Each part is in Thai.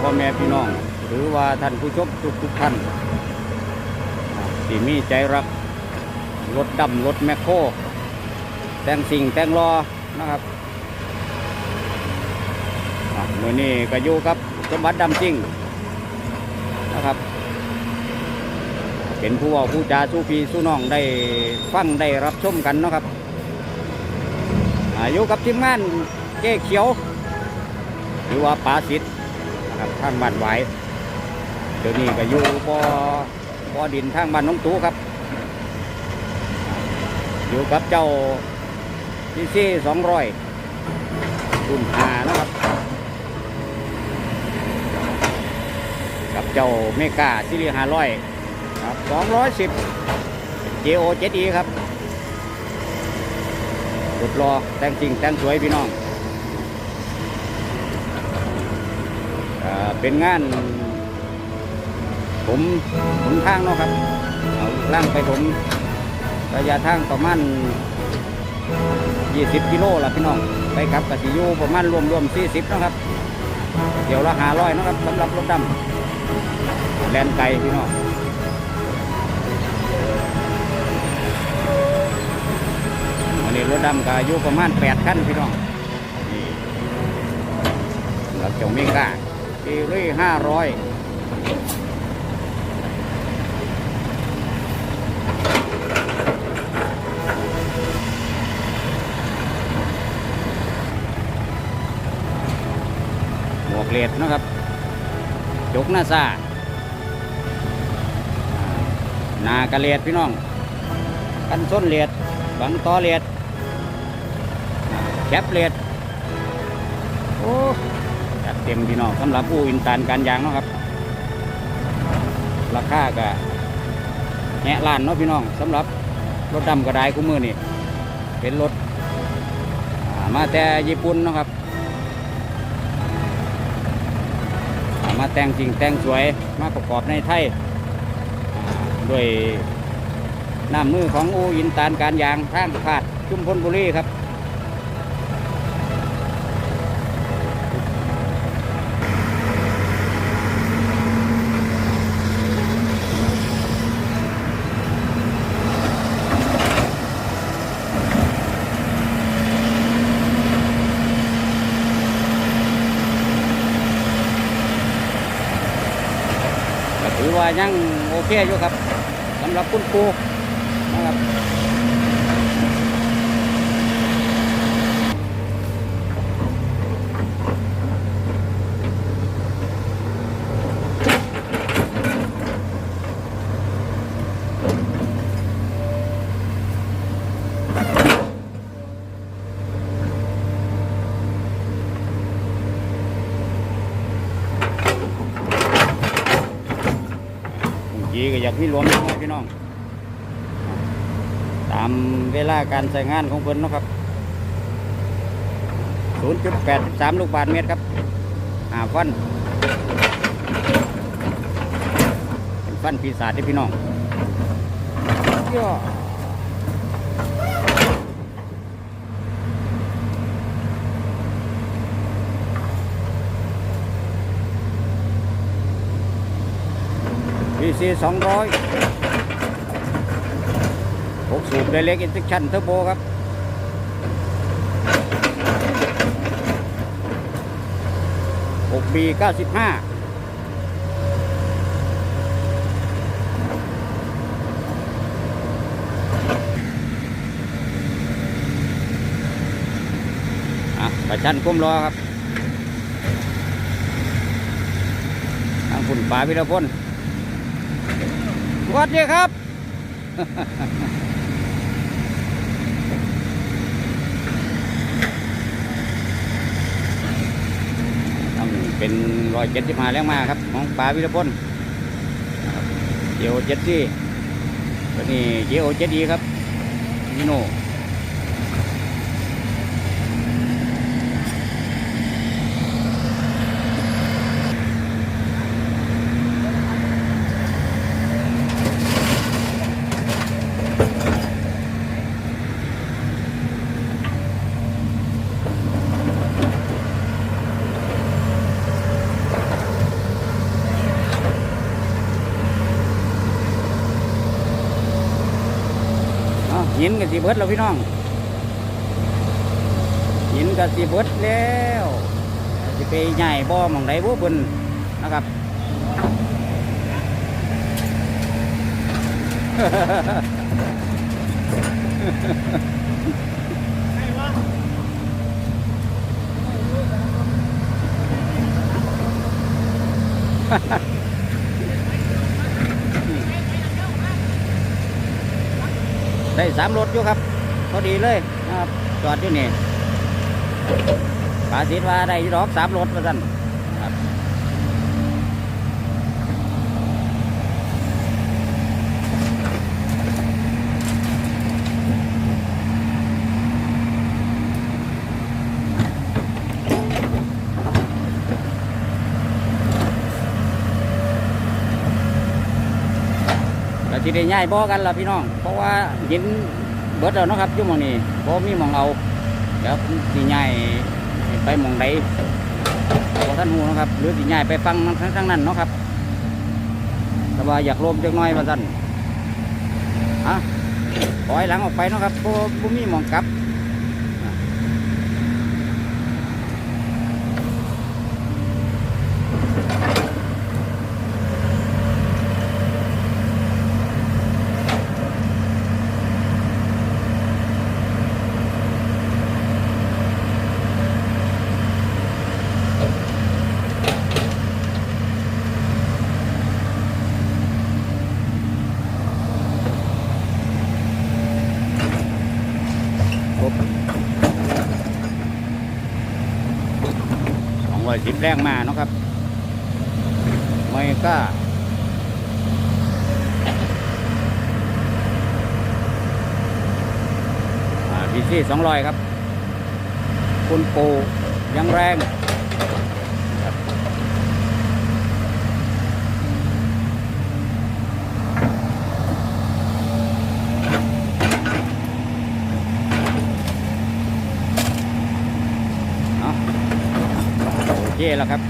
พ่อแม่พี่น้อง หรือว่าท่านผู้ชมทุกทุกท่านที่มีใจรักรถดำรถแมคโครแต่งสิ่งแต่งรอนะครับมือนี้ก็อยู่กับสมบัติดำจริงนะครับ เป็นผู้ว่าผู้จาสู้พี่สู้น้องได้ฟังได้รับชมกันนะครับอายู่กับทีมงานเก้เขียว หรือว่าปาสิทธิ์ ครับทางบ้านไหวายเดี๋ยวนี้ก็อยู่บ่บ่อดินทางบ้านน้องตูครับ อยู่กับเจ้าซีซีสองร้อยรุ่นหานะครับ กับเจ้าเมกาซีรีห้าร้อยครับสองร้อยสิบเจโอเจ็ดอีครับรถรอแต่งจริงแต่งสวยพี่น้อง เป็นงาน ผมผมทางเนาะครับ เอาล่างไปผมระยะทางประมาณ20กิโลละพี่น้อง ไปกลับกสิอยูประมาณรวมรวม40นะครับ เดี๋ยวละหาร้อยนะครับสำหรับรถดำแลนไกลพี่น้องอันนี้รถดำก็อายุประมาณ8คันพี่น้องนี่สำหรับเจ้า เมกาซีรีส์500หมวกเลดนะครับ จกหน้าซาหนากระเลดพี่น้อง กันส้นเลดบังตอเลดแคปเลดโอ้ เต็มพี่น้องสำหรับผู้อินตานการยางเนาะครับ ราคาก็แหะล้านเนาะพี่น้องสำหรับรถดำกระไดคู่มือนี่เป็นรถามาแต่ญี่ปุ่นเนาะครับ มาแต่งจริงแต่งสวยมาประกอบในไทยด้วยน้ำมือของอูอินตานการยางทางขาดชุมพลบุรีครับ ยังโอเคอยู่ครับสำหรับคุณครูนะครับ ดีก็อยากมีรวมน้อยพี่น้อง ตามเวลาการใช้งานของเพิ่นนะครับ 0.83 ลูกบาทเมตรครับหาฟันเป็นฟันปีศาจที่พี่น้องย่อ พีซีสองร้อยหกสูบไดเล็กอินทิชันเทอร์โบครับหกปีเก้าสิบห้าอะประชันก้มรอครับ ทางคุณป่าวิรพลส วัสดีครับต้องเป็นรอยเจ็ดที่มาแรงมาครับของป่าวิรพลเจโวเจ็ดที่ตัวนี้เจโวเจ็ดดีครับมิโนินกับสีเบิดแล้วพี่น้อง หินกับสีเบิดแล้วสิไปใหญ่บ่หมองใดบ่บนนะครับฮ่า ได้สามรถอยู่ครับ พอดีเลยนะครับจอดอยู่นี่ปาสิทว่าได้อยู่ดอกสามรถมาสั่น ที่ได้ย้ายบ่อกันล่ะพี่น้อง เพราะว่าหินเบิดแล้วนะครับยุ่มองนี้บ่มีมองเอาเดี๋ยวสิย้ายไปมองใดบ่ท่านหูนะครับ หรือสิย้ายไปฟังทั้งทั้งนั้นเนาะครับ แต่ว่าอยากลมจักหน่อยมาสั่นอะปล่อยหลังออกไปเนาะครับบ่บ่มีมองกลับ ร้อยสิบแรงมาเนาะครับไม่ก็พีซีสองร้อยครับ คุณปูยังแรงครับเอา โอเคแล้วครับ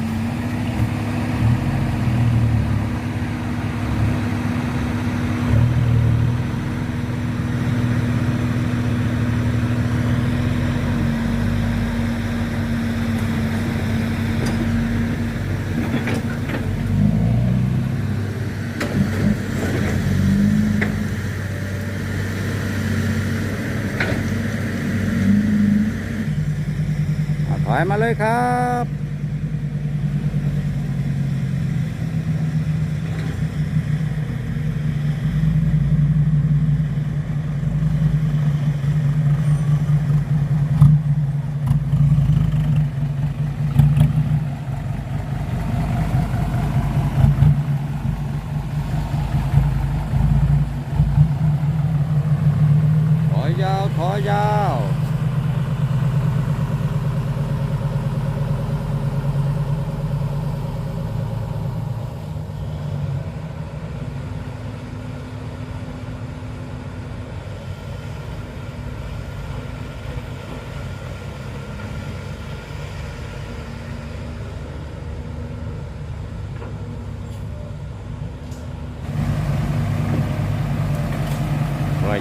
ถอยมาเลยครับ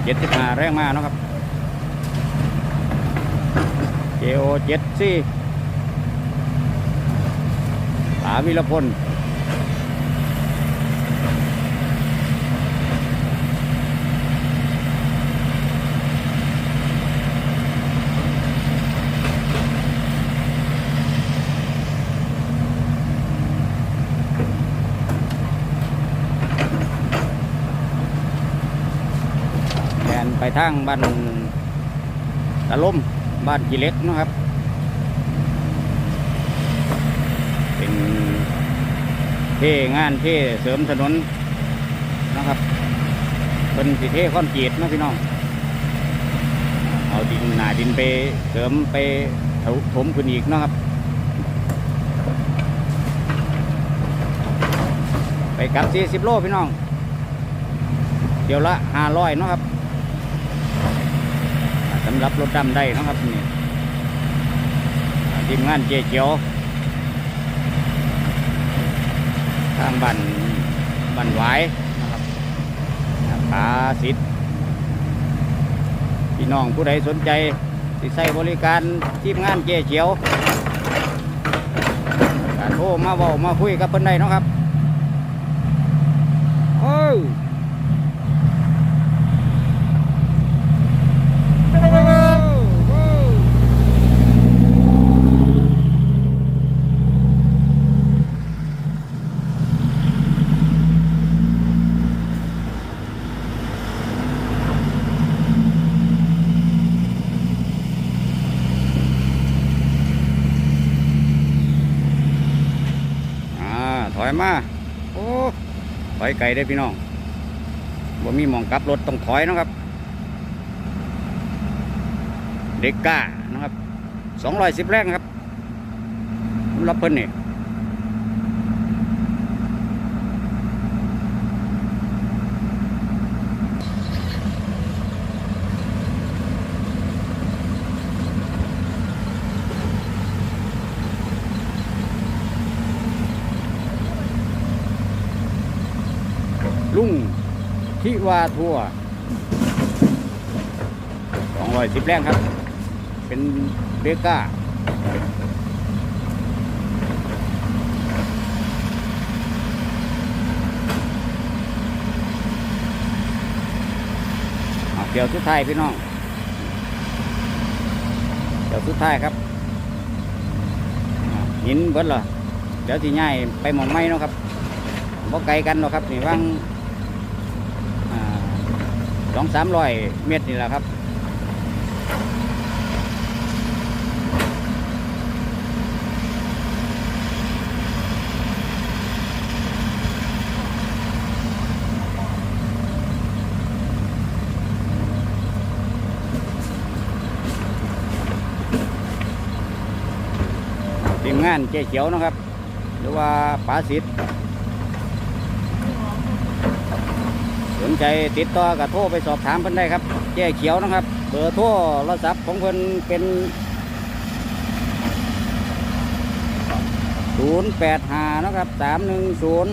เจ็ดสิบห้าแรงมากเนาะครับเจโอเจ็ดสี่สาวิรพลแทางบ้านตะล่มบ้านกีเล็กนะครับ เป็นเท่งานเท่เสริมถนนนะครับเป็นสิเท่คอนกรีตเนะพี่น้อง เอาดินหนาดินไปเสริมไปถมถมขึ้นอีกนะครับ ไปกลับ40โลพี่น้อง เดี๋ยวละ500เนาะครับำหรับรถดำได้นะครับนี่ทีมงานเจเกียวทางบันบันไวายนะครับปาสิทธิ์พี่น้องผู้ใดสนใจสิใช้บริการทีมงานเจ๊เขียวการโทรมาเว้ามาคุยกับเพิ่อนได้เนะครับโอ้ยอ่าถ อยมาโอ้ถอยไกลได้พี่น้องบ่มีหมองกลับรถต้องถอยนะครับ เด็กก้านะครับสองร้อยสิบแรงครับรับเพิ่นนี่ลุงทิ วาทั่วสองร้อยสิบแรงครับ เป็นเบก้าเกี่ยวสุดท้ายพี่น้องเกี่ยวสุดท้ายครับหินเบิดเหรอเดี๋ยวที่ง่ายไปหมองไม้เนาะครับบ่ไกลกันหรอกครับนี่ว่าง สองสามร้อยเมตรนี่แหละครับทีมงานเจ๊เขียวนะครับ หรือว่าป๋าสิทธิ์สน ใจติดต่อกับโทรไปสอบถามเพิ่นได้ครับเจ๊เขียวนะครับ เบอร์โทรโทรศัพท์ของเพิ่นเป็นศูนย์แปดห้านะครับสามหนึ่งศูนย์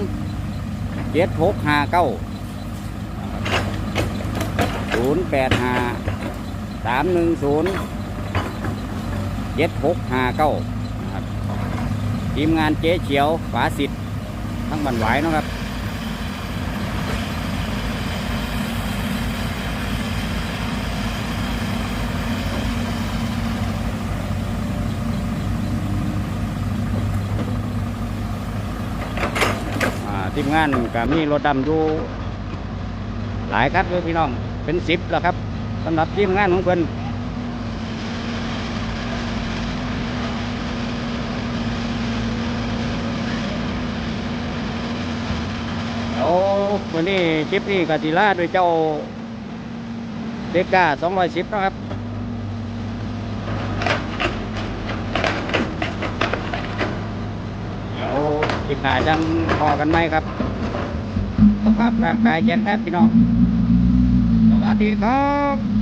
เจ็ดหกห้าเก้าศูนย์แปดห้าสามหนึ่งศูนย์เจ็ดหกห้าเก้าทีมงานเจ๊เขียวฝาสิทธิ์ทั้งบันไหวนะครับ มงานก็มีรถดำอยู่หลายครับเลยพี่น้องเป็นสิบแล้วครับสำหรับทีมงานของเพิ่อนโอ้วันนี้คลิปนี้กติลาโดวยเจ้าเด็กกาสองร้อยสิบนะครับ อ้คลิปหน้าจังพอกันไหมครับสภาพร่างกายแข็งแรงพี่น้องสวัสดีครับ